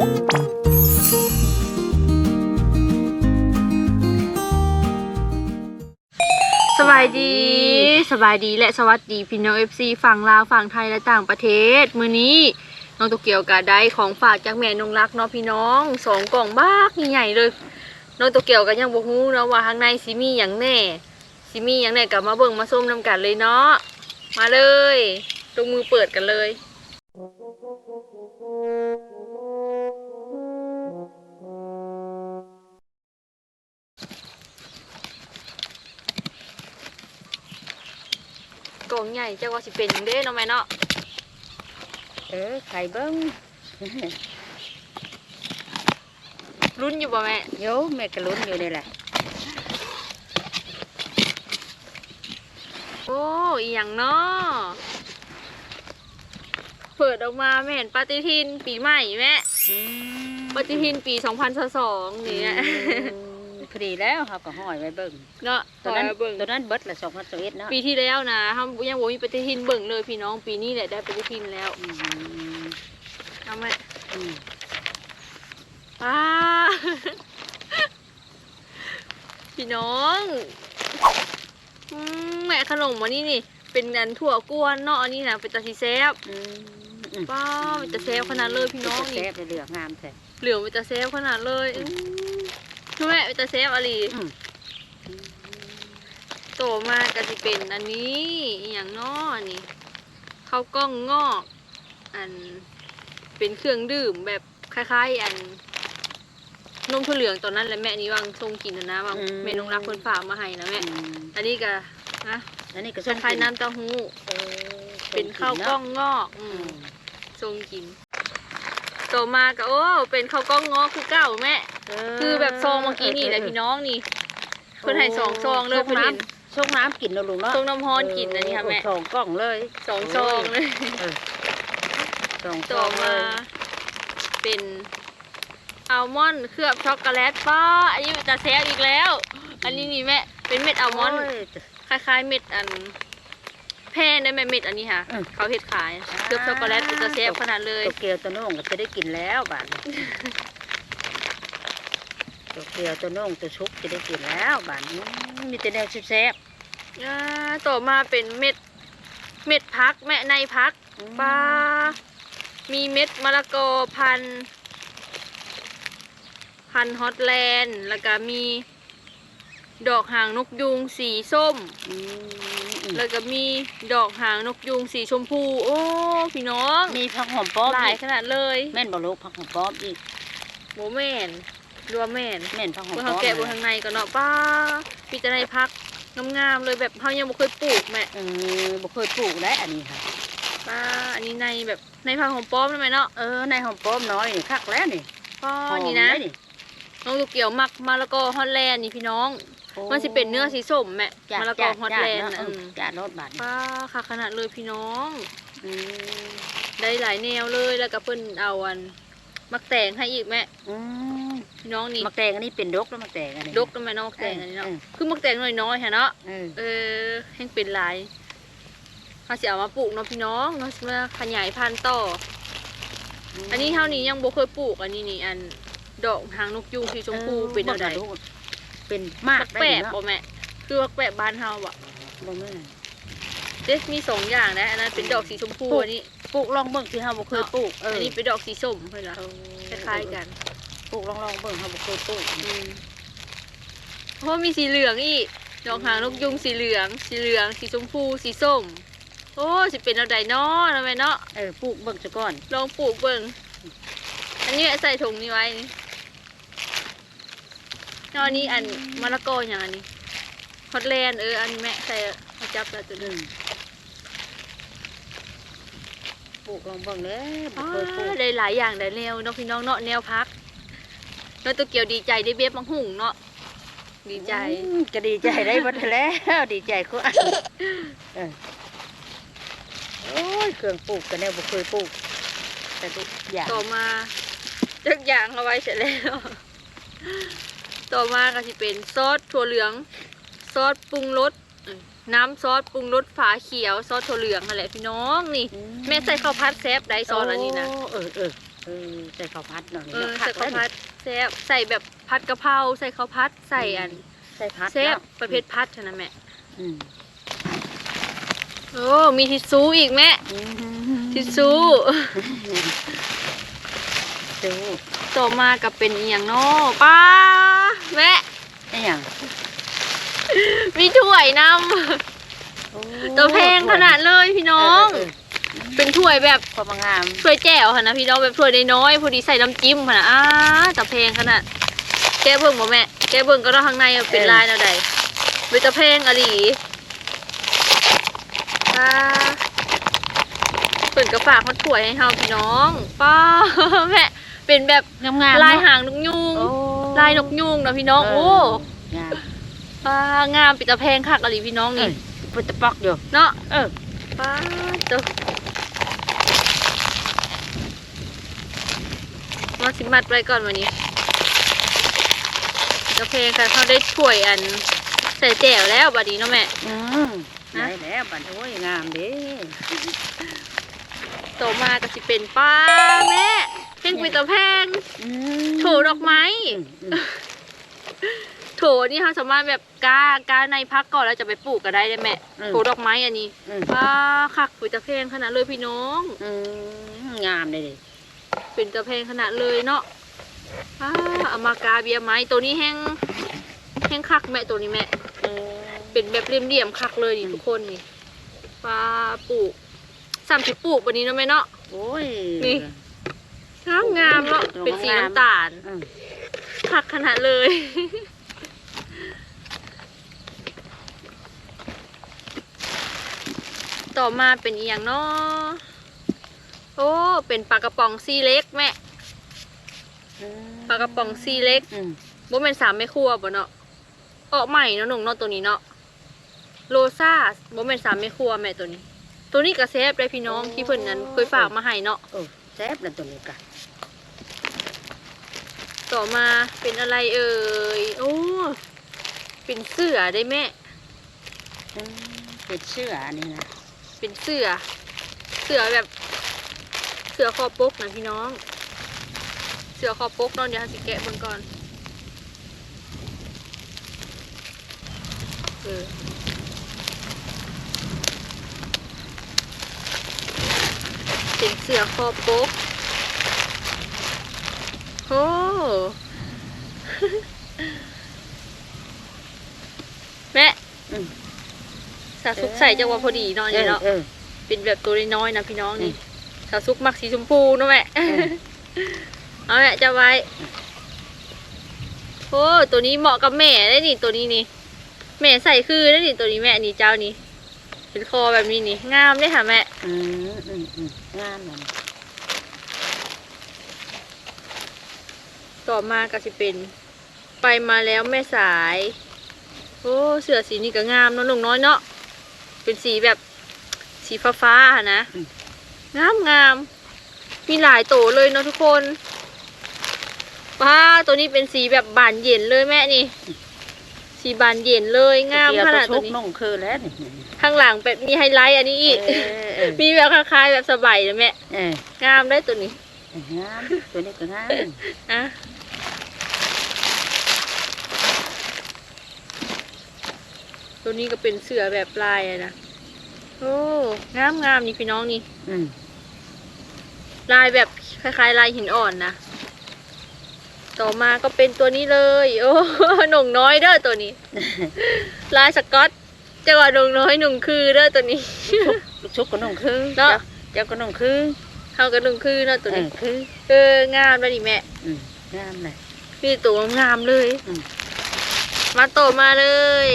สบายดีสบายดีและสวัสดีพี่น้องเอฟซีฝั่งลาวฝั่งไทยและต่างประเทศ มื้อนี้น้องโตเกียวกะได้ของฝากจากแม่นงรักเนาะพี่น้องสองกล่องบ้ากใหญ่เลยน้องโตเกียวก็ยังบ่ฮู้เนาะว่าข้างในสิมีหยังแน่สิมีหยังแน่ก็มาเบิ่งมาส้มนำกันเลยเนาะมาเลยลงมือเปิดกันเลย กล่องใหญ่จักว่าสิเป็นหยังเด้เนาะแม่เนาะ เออไข่เบิ้งรุ่นอยู่บ่แม่โยแม่กระลุ้นอยู่นี่แหละ โอ้อีหยังเนาะเปิดออกมาแม่เห็นปฏิทินปีใหม่แม่อืม ปฏิทินปี 2022นี่แหละอืมพอดีแล้วเขาก็ห้อยไว้เบิ้งเนาะตัวนั้นขอเบิ่งตัวนั้นเบิดละสองพันตัวเอ็ดเนาะปีที่แล้วนะเฮายังบ่มีปฏิทินเบิ่งเลยพี่น้องปีนี้แหละได้ปฏิทินแล้วอืมเอาแม่อืมป้าพี่น้องอืมแม่ขนมอันนี้นี่ เป็นอันถั่วกวนเนาะอันนี้นะเป็นตาสีแซ่บอืมอืม ป้าเป็นตาแซ่บขนาดเลยพี่น้องเป็นี่แซ่บเลยเหลืองามแท้เหลืองเป็นตาเซฟขนาดเลยอื้อช่วยเป็นตาเซฟอะไรอืมโตมาก็จะเป็นอันนี้อหย่างเน้ออันนี้ข้าวกล้องงอกอันเป็นเครื่องดื่มแบบคล้ายๆ อันนมถั่วเหลืองตอนนั้นแหละแม่นี่วางทรงกินนะนะวางเมนูรักคนฝากมาให้นะแม่อืมอันนี้ก็นะอันนี้ก็คล้ายๆน้ำเต้าหู้เออเป็นข้าวกล้องงอก อือืมม ทรงกินโตมาก็โอ้ เป็นข้าวกล้องงอกคือเก่าแม่คือแบบซองเมื่อกี้นี่แหละพี่น้องนี่เพิ่นให้สองซองเลยชเพิ่นน้เห็นำชงน้ำกินแล้วลุงเนาะซองน้ำฮ้อนกินอันนี้ค่ะแม่สองกล่องเลยสองซองเลยเออสองซต่อองเลมายเป็นอัลมอนด์เคลือบช็อกโกแลตป้าอันนี้จะแซฟอีกแล้ว อันนี้นี่แม่เป็นเม็ดอัลมอนด์โยคล้ายๆเม็ดอัน แพร่ได้ไหมเม็ดอันนี้ค่ะ อืม เขาเห็ดขายเคลือบช็อกโกแลตเป็นจะแซฟขนาดเลยโตเกียวตัวโน้องก็จะได้กินแล้วบาทนี้โตเกียวตัวโน้องตัวชุบจะได้กินแล้วบาทนี้มีแต่แนวแซ่บอ่าต่อมาเป็นเม็ด เม็ดพักแม่ในพักๆปลามีเม็ดมะละกอพันธุ์พันธุ์ฮอตแลนด์แล้วก็มี ดอกหางนกยูงสีส้ม อืมอืม แล้วก็มีดอกหางนกยูงสีชมพู โอ้พี่น้องมีผักหอมป้อมหลายอีกขนาดเลยแม่นบ่ลูกผักหอมป้อมอีกโมแม่นรัวาแม่นแม่นผักหอมเมื่อป้อเขามแกะบนทางในก็เนาะป้าพี่จะได้พักงามๆเลยแบบเขายังบ่เคยปลูกแม่เออบ่เคยปลูกได้อันนี้ค่ะป้าอันนี้ในแบบในพักของป้อมได้ไหมเนาะเออในหอมป้อมน้อยนี่คักแล้วนี่ป้อหอมนี่นะได้นี่น้องลูกเกี่ยวมักมะละกอฮอตแลนด์นี่พี่น้อง มันสิเป็นเนื้อสีส้มแม่จ้มะละกอฮอตแลนด์จ้าน่ะจ้าอืมจ้ารถบาทนี่ป้าค่ะขนาดเลยพี่น้อง อืมได้หลายแนวเลยแล้วก็เพิ่นเอาอัน มักแตงให้อีกแม่อืมพี่น้องนี่มักแตงอันนี้เป็นดกแล้วมักแตงอันนี้ ดกทำไมน้องมักแตงอันนี้เนาะเออ คือมักแตงน้อยๆค่ะเนาะ เออเออแห้งเป็นหลายเขาสิเอามาปลูกเนาะพี่น้องเนาะมาขยายพันธุ์ต่อ อันนี้เท่านี้ยังบ่เคยปลูกอันนี้นี่อัน ดอกหางนกยูงสีชมพูเป็นอะไรบิ่งาดู เป็นมากมักได้แปะเนาะบ่แม่คือมักแปะบ้านเฮาบ่บ่แม่นเด็มีสองอย่างนะอันนั้นเป็นดอกสีชมพูปลูกอันนี้ปลูกลองเบิ่งสิเฮาบ่เคยปลูกเอออัอันนี้เป็นดอกสีส้มเพิ่นล่ะคล้ายๆกันปลูกลองลองเบิ่งเฮาบ่เคยปลูกอืมเพราะมีสีเหลืองอีกดอกหางนกยุงสีเหลือง สีเหลือง สีชมพู สีส้ม โอ้สิเป็นเอาไดเนาะนะแม่เนาะเออปลูกเบิ่งซะก่อน ลองปลูกเบิ่งอันนี้ใส่ถุงนี้ไว้นี่ แล้วอันนี้อันมะละกออย่างอันนี้ฮอตแลนด์เอออันนี้แม่ใส่เอาจับแล้วตัวหอืนึงมปลูกลองเบิ่งเด้อบ่อ้าเคยปลูกได้หลายอย่างได้แนวเนาะพี่น้องเนาะแนวพักแล้วตัวเกียวดีใจได้เบี้ยบังหุ่งเนาะดีใจอืมจะดีใจได้หมดแล้วดีใจกว่าเออโอ้ยเครื่องปลูกกันแนวบ่เคยปลูก แต่ทุกอย่างต่อมาจักอย่างเอาไว้เสร็จแล้ว ต่อมาก็จะเป็นซอสถั่วเหลือง ซอสปรุงรสเอ้ยน้ำซอสปรุงรสฝาเขียวซอสถั่วเหลืองนั่นแหละพี่น้องนี่ แม่ใส่ข้าวผัดแซบได้ซอสอันนี้นะโเออเออเออใส่ข้าวผัดเนาะนี่เออเนาะใส่ข้าวผัดแซ่บใส่แบบผัดกะเพราใส่ข้าวผัดใส่อันใส่ผัดแซ่บเนาะประเภทผัดใช่ไหมแม่อืมโอ้มีทิชชู่อีกแม่อืมทิชชู่ดูต่อมากับเป็นอีหยังเนาะป้า แม่ไอ้หยังมีถ้วยนโอ้ำตัวแพงขนาดเลยพี่น้องเออเป็นถ้วยแบบเออความงามถ้วยแจ่วค่ะนะพี่น้องแบบถ้วยน้อยๆพอดีใส่น้ำจิ้มค่ะนะอ้าแต่แพงขนาดแกะเบิ่งบ่แม่แกะเบิ่งก็ต้องข้างในมันเป็นลายแนวใดเวตาแพงอะดีป้าเปิดกระฝากมาถ้วยให้เฮาพี่น้อง ป้าแม่เป็นแบบงามงามลายหางนกยูงโอ้ ลายนกยูงนะพี่น้องเออโอ้งามป้างามปิดตาแพงคักอะดีพี่น้องเอนี่อพุทธปอกอยู่เนาะเออป้าเจ้ามาสิมัดไว้ก่อนวันนี้กาแฟค่ะเขาได้ถ้วยอัน ใส่แจ่วแล้วบัดนี้เนาะแม่อืมนะได้แล้วบัดโอ้ยงามเด้ต่อมาก็สิเป็นป้าแม่เพ่ งปิดตาแพงอืมโถดอกไม้อืมอืมโถนี่ค่ะสามารถแบบกากาในพักก่อนแล้วจะไปปลูกก็ได้เลยแม่โถดอกไม้อันนี้อืมป้าคักปิดตาแพงขนาดเลยพี่น้องอืมงามเลยดิเป็นตะเพงขนาดเลยเนาะอ้าเอามากาเบียร์ไม้ตัวนี้แห้งแห้งคักแม่ตัวนี้แม่เออเป็นแบบเรียมๆคักเลยนี่ทุกคนนี่ปลาปลูกสามสิบปลูกวันนี้เนาะแม่เนาะโอ้ยนี่ งามงามๆเนาะเป็นสีน้ำตาลอืมคักขนาดเลย ต่อมาเป็นอีหยังเนาะโอ้ เป็นปลากระป๋องซีเล็กแม่ปลากระป๋องซีเล็กอืมบ่แม่นสามแม่ครัวบ่เนาะออกใหม่เนาะหนุ่งเนาะตัวนี้เนาะโลซ่าบ่แม่นสามแม่ครัวแม่ตัวนี้ ตัวนี้ก็แซ่บเลยพี่น้องที่เพิ่นนั้นเคยฝากมาให้เนาะ โอ้แซ่บนะตัวนี้กะ ต่อมาเป็นอะไรเอ่ย โอ้ เป็นเสื้อได้แม่อืมเป็นเชื่ออันนี้นะเป็นเสื้อ เสื้อแบบ เสื้อคอปกนะพี่น้อง เสื้อคอปกเนาะเดี๋ยวเราสิแกะเบิ่งก่อน เออเป็นเสื้อคอปก โอ้แม่อืม สาสุกใส่จังหวะพอดีเนาะเนี่ยเนาะเออเป็นแบบตัวน้อยๆนะพี่น้องนี่อืมสาวซุกมักสีชมพูเนอะแม่เออเอาแม่จะไว้โอ้ตัวนี้เหมาะกับแม่ได้นี่ตัวนี้นี่แม่ใส่คือได้นี่ตัวนี้แม่นี่เจ้านี่เป็นคอแบบนี้นี่งามเลยค่ะแม่ อืมอืมอืมงามเล ต่อมาก็สิเป็น ไปมาแล้วแม่สาย โอ้เสื้อสีนี้ก็งามเนาะลุงน้อยเนาะเป็นสีแบบสีฟ้าฟ้าๆอะนะงามงามมีหลายโตเลยเนาะทุกคนป้าตัวนี้เป็นสีแบบบานเย็นเลยแม่นี่ สีบานเย็นเลยงามขนาดเกีตัยววนี้นุ่งคือแล้วนี่ข้างหลังแบบมีไฮไลท์อันนี้อีกเออเออมีแบบคล้ายๆแบบสบายเลยแม่เอองามได้ตัวนี้งามตัวนี้ก็งามอะ ตัวนี้ก็เป็นเสือแบบลายอะนะ โอ้ งามงามนี่พี่น้องนี่ อืมลายแบบคล้ายๆ ลายหินอ่อนนะ ต่อมาก็เป็นตัวนี้เลย โอ้หนุ่งน้อยเด้อตัวนี้ ลายสกอตจังหวะหนุ่งน้อยหนุ่งคือเด้อตัวนี้ ลูกชุบก็นุ่งคือเนาะ เจ้าก็นุ่งคือเขาก็หนุ่งคือเด้อตัวเอนี้ อคือเอองามเลยดิแม่ อืมงามเลยมีตัวงามเลย อืม มาโตมาเลย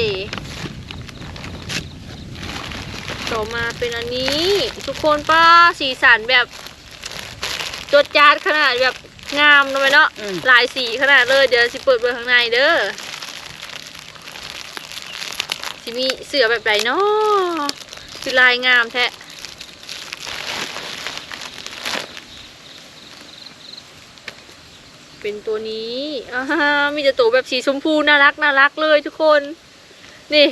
โตมาเป็นอันนี้ ทุกคนป้าสีสันแบบจดจาดขนาดแบบงามเนาะแม่เนาะอืม หลายสีขนาดเลยเดี๋ยวสิเปิดเบอร์ข้างในเด้อสิมีเสือแบบไหนเนาะคือลายงามแท้เป็นตัวนี้อ่ามีแต่ตัวแบบสีชมพูน่ารักน่ารักเลยทุกคน นี่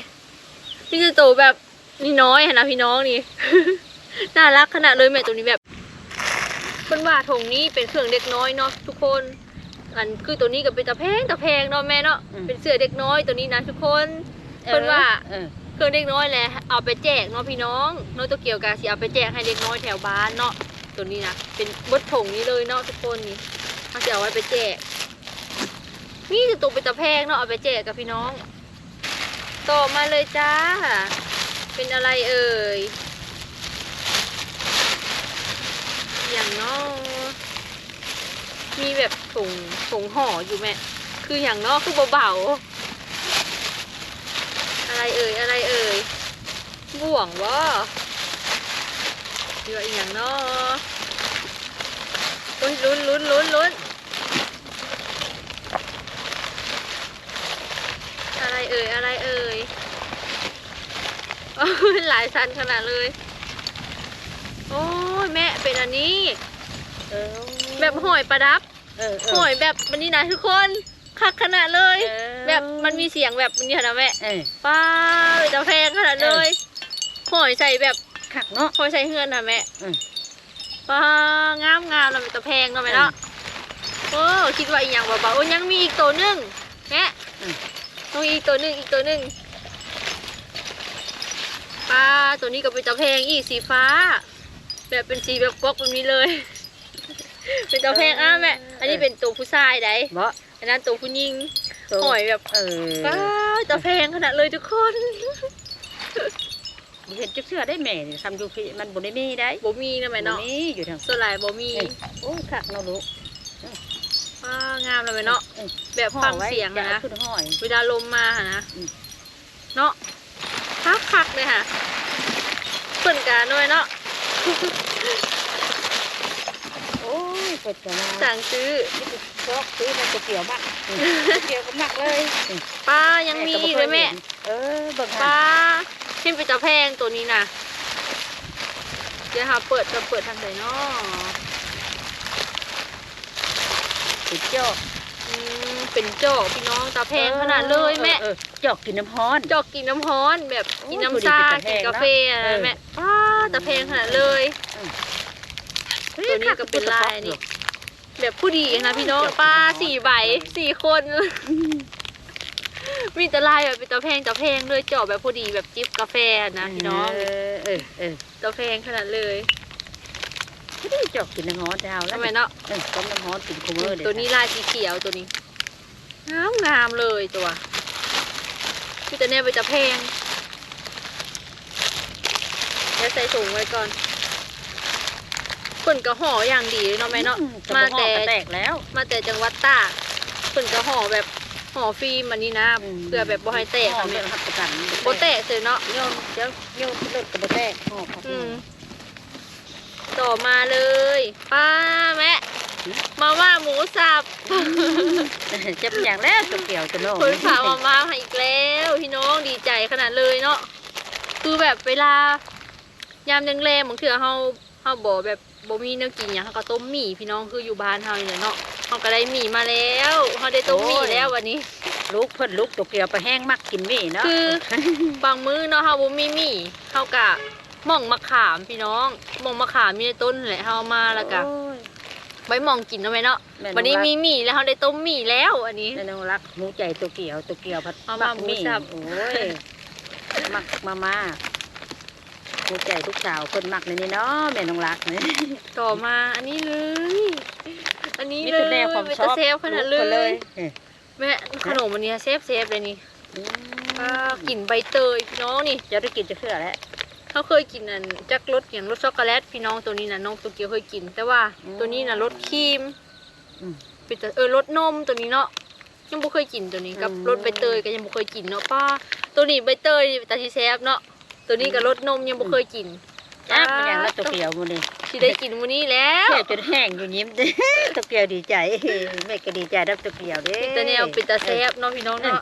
มีแต่ตัวแบบ นี่น้อยเห็นนะพี่น้องนี่ น่ารักขนาดเลยแม่ตัวนี้แบบพิ่นว่าถงนี้เป็นเครื่องเด็กน้อยเนาะทุกคนอันคือตัวนี้ก็เป็นตะแพงตะแพงเนาะแม่เนาะอืม เป็นเสื้อเด็กน้อยตัวนี้นะทุกคนเพิ่นว่า เออ เครื่องเด็กน้อยแหละเอาไปแจกเนาะพี่น้องน้องตัวเกี่ยวกาสิเอาไปแจกให้เด็กน้อยแถวบ้านเนาะตัวนี้นะเป็นบดถงนี้เลยเนาะทุกคนนี่เขาจะเอาไว้ไปแจก นี่จะตัวเป็นตะแพงเนาะเอาไปแจกกับพี่น้อง ต่อมาเลยจ้า เป็นอะไรเอ่ย อย่างเนาะมีแบบถุงถุงห่ออยู่แม่ คืออย่างเนาะคือเบาๆ อะไรเอ่ย อะไรเอ่ย บ่วงวะเยอะอย่างเนาะลุ้นลุ้นลุ้นลุ้นลุ้นอะไรเอ่ย อะไรเอ่ย หลายชั้นขนาดเลย โอ้ยแม่เป็นอันนี้ เออแบบหอยประดับเออเอหอยแบบมันนี่นะทุกคนคักขนาดเลยเออแบบมันมีเสียงแบบนี้นะแม่เออ ป้าจะแพงขนาดเลย หอยใส่แบบคักเนาะ หอยใส่เฮือนนะแม่อืม ป้างามงามเราเป็นตะแพงเนาะแม่เนาะโอ้คิดว่าอีกอย่างเบาๆโอ้ยังมีอีกตัวหนึงแม่ต้องอีกตัวหนึงอีกตัวหนึง ป้าตัวนี้ก็เป็นตะแพงอีกสีฟ้า แบบเป็นสีแบบก๊อกแบบนี้เลย เป็นตะแพงอ้าแม่อันนี้เป็นตัวผู้ชายไดบ่อันนั้นตัวผู้หญิงตัวหอยแบบเออป้าตะแพงขนาดเลยทุกคนเห็นจักเสื้อได้แม่นี่ทำอยู่พี่มันบ่ได้มีได้บ่มีนะแม่เนาะบ่มีอยู่ทางส่วนหลายบ่มีเอ้ยโอ้คักเนาะลูกป้างามเลยแม่เนาะเอ้ยแบบฟังเสียงห่ออะไว้นะจขึ้นห้อยเวลาลมมาหะนะอืมเนาะ คักคักๆเลยค่ะเปิ่นกันด้วยเนาะโอ้ยเปิดกันมาสั่งซื้อนี่คือซอกซื้อมันจะเกี่ยวมากอืมเกี่ยวกับมากเลยป้ายังมีอีกเลยแม่เออเบิ่งป้าหาขึ้นไปตะแพงตัวนี้นะเดี๋ยวค่ะเปิดจะเปิดทางไหนเนาะติดจอกอืมเป็นจอกพี่น้องตะแพงขนาดเลยแม่ออออ จอกกินน้ำฮ้อน จอกกินน้ำฮ้อนแบบกินโอ้ยน้ำชาพอดีกินเป็นตะแพงกาแฟอะไรเนอะแม่ป้าตะแพงขนาดเลยตัวนี้ก็เป็นลายนี่แบบผู้ดีนะพี่น้องจอกกินป้าน้ำฮ้อนสี่ใบสี่คน มีแต่ลายแบบเป็นตะแพงตะแพงเลยเจาะแบบพอดีแบบจิบกาแฟนะพี่น้องเออเออเออตะแพงขนาดเลยไม่ได้จอกกินน้ำฮ้อนเท้าแล้วทำไมเนาะเออต้มน้ำฮ้อนกินคูเมอร์เด็ตัวนี้ลายสีเขียวตัวนี้งามงามเลยตัว พี่แต่เนี่ยไปตะแพงแล้วใส่ถุงไว้ก่อนเปิ่นกระห่ออย่างดีเลยเนาะแม่เนาะ มามาแต่แต่แตกแล้ว มาแต่จังหวัดตากเปิ่นกระห่อแบบห่อฟิล์มอันนี้นะเพื่อแบบบ่ให้แตกห่อค่ะเรื่แม่องหักประกันบ่แตกเลยเนาะโยนเดี๋ยวโยนเลิกกับบ่แตกห่อครับอืมต่อมาเลยป้าแม่ มาว่าหมูสับจะเป็นอย่างแล้วตัวเกี่ยวตัวโน้คนฝากมามาให้อีกแล้วพี่น้องดีใจขนาดเลยเนาะคือแบบเวลายามแรงๆบางเถื่อเฮาเฮาบ่แบบบ่มีแนวกินหยังเฮาก็ต้มหมี่พี่น้องคืออยู่บ้านเฮานี่แหละเนาะเฮาก็ได้หมี่มาแล้วเฮาได้ต้มหมี่แล้ววันนี้ลูกเพิ่นลูกตัวเกี่ยวไปแห้งมักกินหมี่เนาะคือบางมื้อเนาะเฮาบ่มีหมี่เฮากะหม่องมะขามพี่น้องหม่องมะขามมีในต้นแหละเฮาเอามาแล้วก็โอ้ย ไว้หม่องกินเอาไว้เนาะแม่วันนี้รักมีหมี่แล้วเฮาได้ต้มหมี่แล้วอันนี้แม่น้องรักหมูใจตัวเกี่ยวตัวเกี่ยวผัดเอามามักหมี่หมูสับ โอ้ยมักมามาหมูใจทุกสาวเพิ่นมักในนี้เนาะแม่น้องรักนี่ต่อมาอันนี้เลย อันนี้นี่เลคืยอแนวความเป็นชอบตาเซฟขนาดเลลูกพิ่ยเอ้ยแม่ขนมอันนี้เซฟเซฟเลยนี่อืมอ่ากลิ่นใบเตยพี่น้องนี่จะได้กินจะเชื่อแล้ว เขาเคยกินอันจักรสอย่างรสช็อกโกแลตพี่น้องตัวนี้นะน้องตัวเกียวเคยกิน แต่ว่าอืมตัวนี้นะรสครีมอืม เป็นแต่เออรสนมตัวนี้เนาะยังบ่เคยกินตัวนี้กับอืม รสใบเตยก็ยังบ่เคยกินเนาะป้าตัวนี้ใบเตยนี่เป็นตาที่แซฟเนาะตัวนี้กับรสนมยังบ่เคยกินจ้าเป็นอย่างแล้วตัวเกี่ยวมื้อนี้สิได้กินมื้อนี้แล้วเที่ยวจนแห้งอยู่ยิ้มตัวเกี่ยวดีใจแม่ก็ดีใจรับตัวเกี่ยวเด้เป็นตาแนวเป็นตาแซฟเนาะพี่น้องเนาะ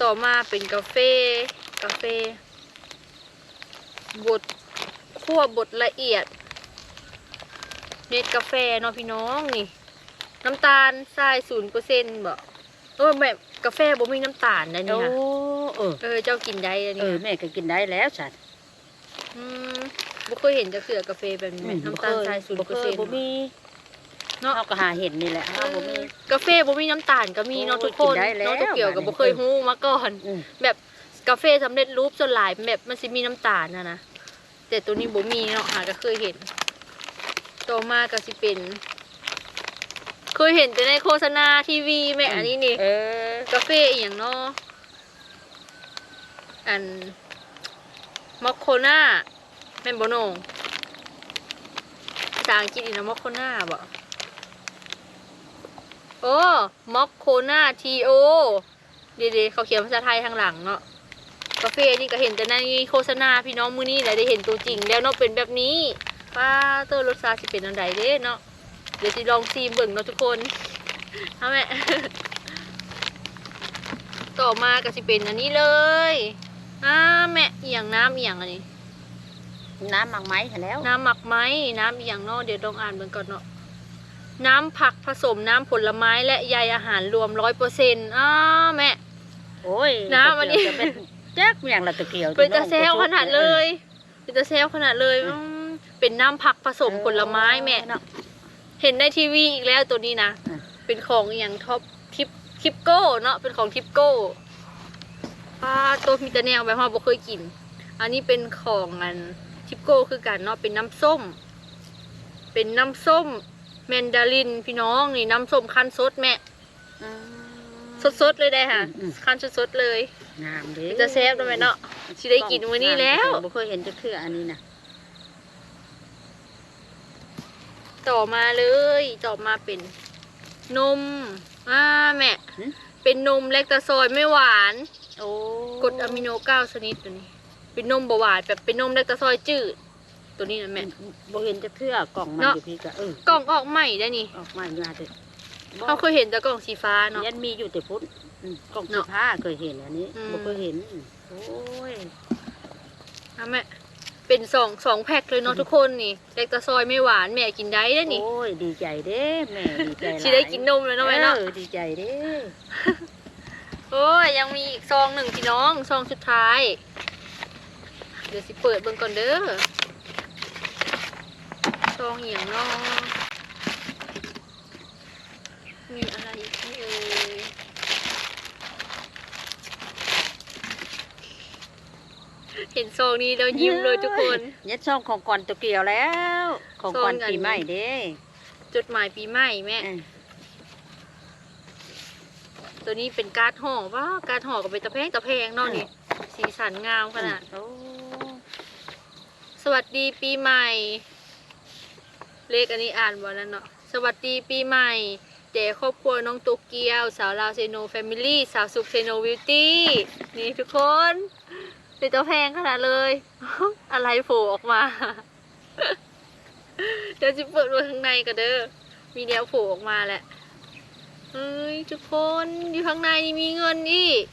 ต่อมาเป็นกาแฟกาแฟ บดคั่วบดละเอียด เม็ดกาแฟเนาะพี่น้องนี่ น้ำตาลทรายศูนย์เปอร์เซ็นต์บ่เออแบบกาแฟบ่มีน้ำตาลนะโอ้นี่ค่ะเออเออเจ้ากินได้อันเอนี้อค่ะแม่ก็กินได้แล้วสัตว์อืมบ่เคยเห็นจักเสือกาแฟแบบนี้แม่น้ำตาลทรายศูนบ่ย์เคเปอร์เซ็ยนต์บ่มีเนาะเฮาก็หาเห็นนี่แหละเฮาบ่มี กาแฟบ่มีน้ำตาลก็มีเนาะโอ้ยทุกคนกินได้แล้ว เนาะตัวเกี่ยวกับบ่เคยฮู้มาก่อน อืม แบบ กาแฟสำเร็จรูปส่วนหลายแบบมันสิมีน้ำตาลนะนะแต่ตัวนี้บ่มีเนาะหาก็เคยเห็นต่อมาก็สิเป็นเคยเห็นแต่ในโฆษณาทีวีแม่อันนี้นี่เออกาแฟอีหยังเนาะอันมอคโคน่าแม่นบ่โหนงภาษาอังกฤษอีกนะมอคโคน่าบ่โอ้มอคโคน่าทีโอเดี๋ยวๆเขาเขียนภาษาไทยทางหลังเนาะ กาแฟนี่ก็เห็นแต่ในโฆษณาพี่น้องมื้อนี้แหละได้เห็นตัวจริง แล้วเนาะเป็นแบบนี้ป้าเตอร์รสชาติสิเป็นอันใดเด้เนาะเดี๋ยวสิลองซีมเบิ่งเนาะทุกคนเอาแม่ต่อมาก็สิเป็นอันนี้เลยอ่าแม่เอียงน้ำเอียงอันนี้น้ำหมักไหมเห็นแล้ว น้ำหมักไหมน้ำเอียงเนาะเดี๋ยวต้องอ่านเบิ่งก่อนเนาะน้ำผักผสมน้ำผลไม้และใยอาหารรวมร้อยเปอร์เซ็นต์อ้าแม่โอ้ยน้ำอันนี้จะเป็น แจ๊กอย่างละตะเกียวเป็นตาเซลขนาดเลย เป็นตาเซลขนาดเลยอืมเป็นน้ำผักผสมผลไม้แม่เนาะเห็นในทีวีอีกแล้วตัวนี้นะอะเป็นของอหย่างท็อปทิปทิปโก้เนาะเป็นของทิปโก้ป้าตัวมีแต่แนวแบบว่าบ่เคยกิน อันนี้เป็นของอันทิปโก้คือกันเนาะเป็นน้ำส้ม เป็นน้ำส้มแมนดารินพี่น้องนี่น้ำส้มคั้นสดแม่อืมสดๆเลยได้ค่ะอืมอืมคั้นสดๆเลย งามเด้มันจะแซ่บด้วยไหมเนาะสิได้กินมื้อนี้แล้วบ่เคยเห็นจักเทื่ออันนี้นะต่อมาเลยต่อมาเป็นนมอ่าแม่หึเป็นนมแลคตาซอยไม่หวานโอ้กรดอะมิโนเก้าชนิดตัวนี้ เป็นนมเบาหวานแบบเป็นนมแลคตาซอยจืด ตัวนี้นะแม่บ่เห็นจักเทื่อกล่องมันเนาะอยู่พี่ก็เออกล่องออกใหม่ได้นี่ออกมาอยู่หาแต่เขาเคยเห็นแต่กล่องสีฟ้าเนาะยันมีอยู่แต่พุ่น อืมกล่องเนาะเสื้อผ้าเคยเห็นอันนี้อืม บ่เคยเห็นโอ้ยนะแม่เป็นสองสองแพ็คเลยเนาะทุกคนนี่แลคตาซอยไม่หวานแม่กินได้ได้นี่โอ้ยดีใจเด้แม่ดีใจหลายชีได้กินนมแล้วเนาะแม่เนาะออดีใจเด้โอ้ยยังมีอีกซองหนึ่งพี่น้องซองสุดท้าย เดี๋ยวสิเปิดเบิ่งก่อนเด้อซองเหียงเนาะมีอะไรอีกไหมเอ่ยเห็นซองนี้แล้วยิ้มเลยทุกคน ยัดช่องของก่อนตัวเกี่ยวแล้ว ของก่อนซองอันปีใหม่เด้จดหมายปีใหม่แม่เออตัวนี้เป็นการ์ดห่อว่าการ์ดห่อก็เป็นตะแพงตะแพงเนาะนี่ สีสันงามขนาดโอ้สวัสดีปีใหม่ เลขอันนี้อ่านว่าแล้วเนาะ สวัสดีปีใหม่เด็กครอบครัวน้องโตเกียว สาวลาวเซโนแฟมิลี่ สาวสุขเซโนวิวตี้ นี่ทุกคน เป็นตัวแพงขนาดเลย อะไรโผล่ออกมา เดี๋ยวจะเปิดดูข้างในกันเด้อ มีแนวโผล่ออกมาแหละ เฮ้ยทุกคนอยู่ข้างในนี่มีเงินอีก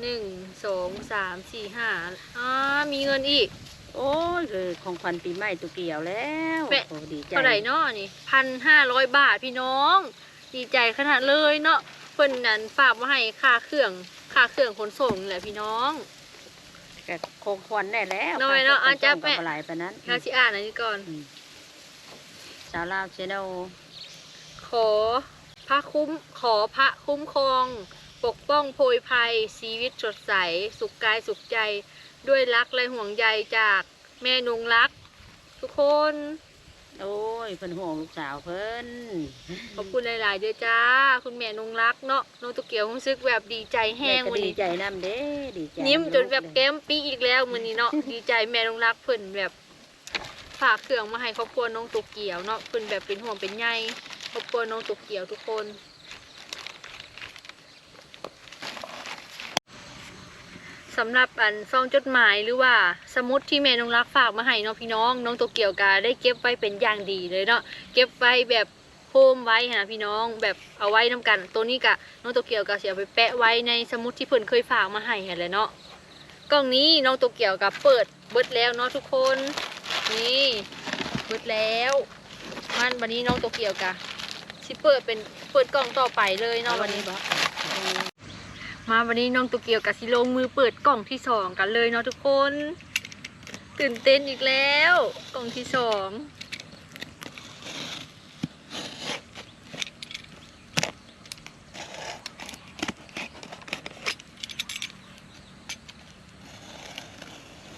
หนึ่งสองสามสี่ห้าอ่ามีเงินอีก โอ้ยเลยของขวัญปีใหม่ตัวเกี่ยวแล้วแม่ โอ้ดีใจเท่าไหร่เนาะนี่พันห้าร้อยบาทพี่น้อง ดีใจขนาดเลยเนาะเพิ่นนั้นฝากมาให้ค่าเครื่องค่าเครื่องขนส่งนี่แหละพี่น้อง แต่ของขวัญได้แล้วน้อยเนาะอะจับแม่กับอะไรปานนั้นงานที่อ่านอันนี้ก่อนอืมสาวลาวเชนลขอพระคุ้มขอพระคุ้มครอง ปกป้องโพยภัย ชีวิตสดใส สุขกายสุขใจ ด้วยรักและห่วงใยจากแม่นงรัก ทุกคน โอ้ยเพิ่นห่วงลูกสาวเพิ่นขอบคุณหลายๆเด้อจ้า คุณแม่นงรักเนาะน้องตุกเกียวรู้สึกแบบดีใจแห้งแม่ก็วันดีนี้ใจนํเด้ดีใจยิ้มจนแบบลูกแก้มปีอีกแล้วมือนี้เนาะ ดีใจแม่นงรักเพิ่นแบบฝากเครื่องมาให้ครอบครัวน้องตุกเกียวเนาะเพิ่นแบบเป็นห่วงเป็นใยครอบครัวน้องตุกเกียวทุกคน สำหรับอันซองจดหมายหรือว่าสมุดที่แม่น้องรักฝากมาให้เนาะพี่น้อง น้องโตเกียวกาได้เก็บไว้เป็นอย่างดีเลยเนาะเก็บไว้แบบโฮมไว้นะพี่น้องแบบเอาไว้นํกัน ตัวนี้กะน้องโตเกียวกาเสียไปแปะไว้ในสมุดที่เพิ่นเคยฝากมาให้หั่นแหละเนาะกล่องนี้น้องโตเกียวกับเปิดเบิดแล้วเนาะทุกคนนี่เบิดแล้วมันวันนี้น้องโตเกียวกะสิเปิดเป็นเปิดกล่องต่อไปเลยเนาะวันนี้บ่ มาวันนี้น้องโตเกียวกับซิลงมือเปิดกล่องที่สองกันเลยเนาะทุกคน ตื่นเต้นอีกแล้ว กล่องที่สอง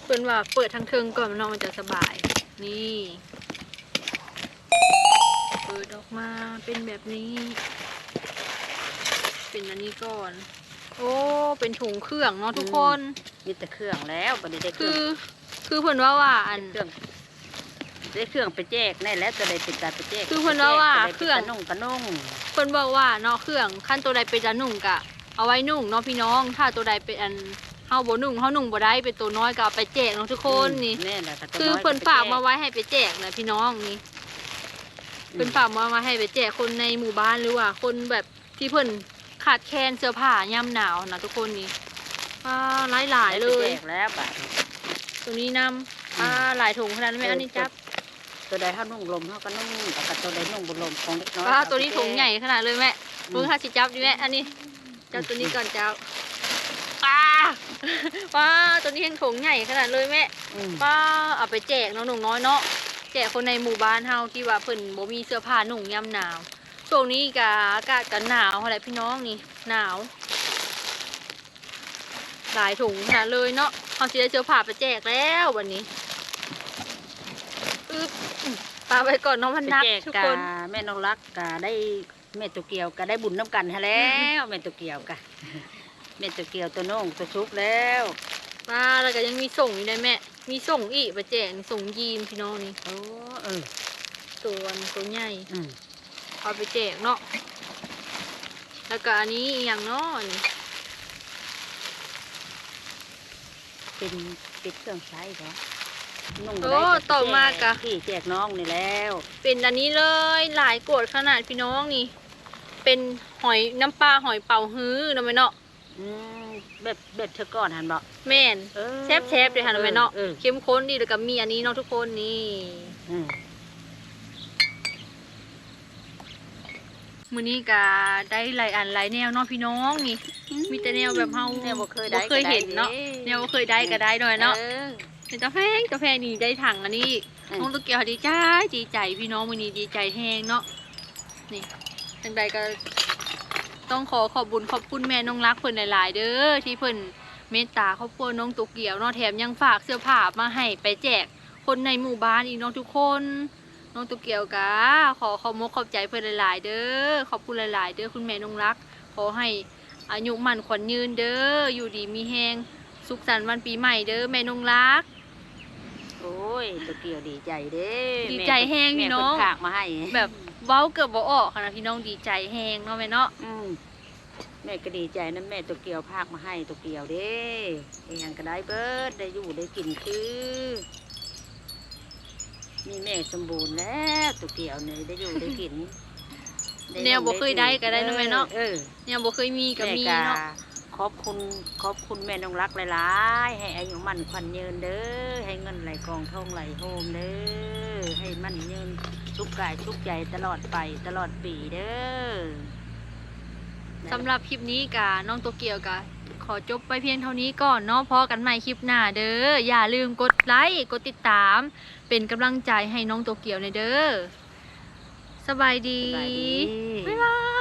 เปิดว่าเปิดทั้งเทิงก่อนนเนาะมันจะสบาย นี่ เปิดออกมาเป็นแบบนี้ เป็นอันนี้ก่อน โอ้ เป็นถุงเครื่องเนาะทุกคน มีแต่เครื่องแล้วบัดนี้ได้เคคืรื่องอ คือเพิ่นว่าว่าอัน เครื่องได้เครื่องไปแจกแน่แล้วจะได้เป็นการไปแจกคือเพิ่นว่าว่าเครื่องกระนุ่งกระนุ่งเพิ่นบอกว่าเนาะเครื่องขั้นตัวใดเป็นจะนุ่งกะ เอาไว้นุ่งเนาะพี่น้อง ถ้าตัวใดเป็นอันเฮาบ่นุ่งเฮานุ่งบ่ได้เป็นตัวน้อยก็เอาไปแจกเนาะทุกคนนี่แน่แหละก็ตัวคือน้ยเพิ่นไปฝากแจมาไว้ให้ไปแจกนะพี่น้องนี่เพิ่นฝากมามาให้ไปแจกคนในหมู่บ้านหรือว่า คนแบบที่เพิ่น ขาดแคลนเสื้อผ้ายามหนาวนะทุกคนนี่อ่าหลายหลายๆเลยไปแจกแล้วบัดตัวนี้นำอ่าหลายถุงขนาดนั้นไหมอันนี้จับตัวใดเฮานุ่งลมเฮาก็นุ่งแล้วก็ตัวใดนุ่งบ่ลมของเล็กน้อยอ่าเอไปตัวนี้ถุงใหญ่ขนาดเลยแม่อืมมึงหาสิจับดิแม่อันนี้จับตัวนี้ก่อนเจ้าป้าป้าตัวนี้ยังถุงใหญ่ขนาดเลยแม่อืมป้าเอาไปแจกน้องหนุ่งน้อยเนาะแจกคนในหมู่บ้านเฮาที่ว่าเพิ่นบ่มีเสื้อผ้าหนุ่งยามหนาว ช่วงนี้กะอากาศก็หนาวอะไรพี่น้องนี่หนาว หลายถุงขนาดเลยเนาะเขาสิได้เสื้อผ้าไปแจกแล้ววันนี้อึ๊บปาไปก่อนเน้องมันไปหนักแจกทุกกะคน แม่น้องรักกะได้แม่ตัวเกียวกะได้บุญน้ำกันให้แล้วแม่ตัวเกียวกะแม่ตัวเกียวตัวน้องตัวชุบแล้วมาแล้วก็ยังมีส่งอยู่ได้แม่ มีส่งอีกไปแจกนี่ส่งยีนพี่น้องนี่โอ้เออตัวตัวใหญ่อืม เอาไปแจกเนาะแล้วก็อันนี้อหย่างเนาะนี่เป็นเป็นเครื่องใช้เหรอนุ่งโอ้ได้ก็ต่อมากะพี่แจกน้องนี่แล้ว เป็นอันนี้เลยหลายโกรธขนาดพี่น้องนี่ เป็นหอยน้ำปลาหอยเป่าฮื้อนะแม่เนาะอืมแบบแบบเธอก่อนหันบอกแม่นเออแซบแซบๆเลยค่ะนะแม่เนาะเออเข้มข้นดีแล้วก็มีอันนี้เนาะทุกคนนี่ มมื้อนี้ก็ได้หลายอันหลายแนวเนาะพี่น้องนี่ มีแต่แนวแบบเฮาแนวบ่เคยบ่ได้เคยเห็นเนาะแนวบ่เคยได้ก็ได้หน่อยเนาะออเป็นกาแฟกาแฟนี่ได้ถังอันนี้อืมน้องตุกเกียวดีใจดีใจพี่น้องวันนี้ดีใจแห้งเนาะนี่ทังใดก็ต้องขอขอบบุญขอบคุณแม่น้องรักเพิ่นหลายๆ เด้อที่เพิ่นเมตตาครอบครัวน้องตุกเกียวเนาะแถมยังฝากเสื้อผ้ามาให้ไปแจกคนในหมู่บ้านอีกเน้องทุกคน น้องตุกเกียวกะขอขอบมกขอบใจเพิ่นหลาย ๆ เด้อขอบคุณหลาย ๆ เด้อคุณแม่น้องรัก ขอให้อายุมั่นขวัญยืนเด้ออยู่ดีมีแฮงสุขสันต์วันปีใหม่เด้อแม่น้องรัก โอ้ยตัวเกียวดีใจเด้ดีใจแห้งพี่น้อง แม่เพิ่ฝากมาให้แบบเว้าเกือบบ่ออกค่ะนะพี่น้องดีใจแฮงเนาะแม่เนาะอืมแม่ก็ดีใจนะแม่ตัวเกียวพากมาให้ตัวเกียวเด้เองก็ได้เบิดได้อยู่ได้กินคือ มีแม่สมบูรณ์แล้วตัวเกียวเนี่ยได้อยู่ได้กินได้แนวบ่เคยได้ก็ได้นะแม่เนาะเออเนี่ยบ่เคยมีก็แม่มีก็เนาะขอบคุณขอบคุณแม่น้องรักหลายๆให้อายุมั่นขวัญยืนเด้อให้เงินไหลกองทองไหลโฮมเด้อให้มั่นยืนทุกกายทุกใจตลอดไปตลอดปีเด้อสำหรับคลิปนี้กะน้องโตเกียวกะ ขอจบไปเพียงเท่านี้ก่อนเนาะพอกันใหม่คลิปหน้าเด้ออย่าลืมกดไลค์กดติดตาม เป็นกำลังใจให้น้องโตเกียวในอยเด้อสบายดีสบายดี บ๊ายบาย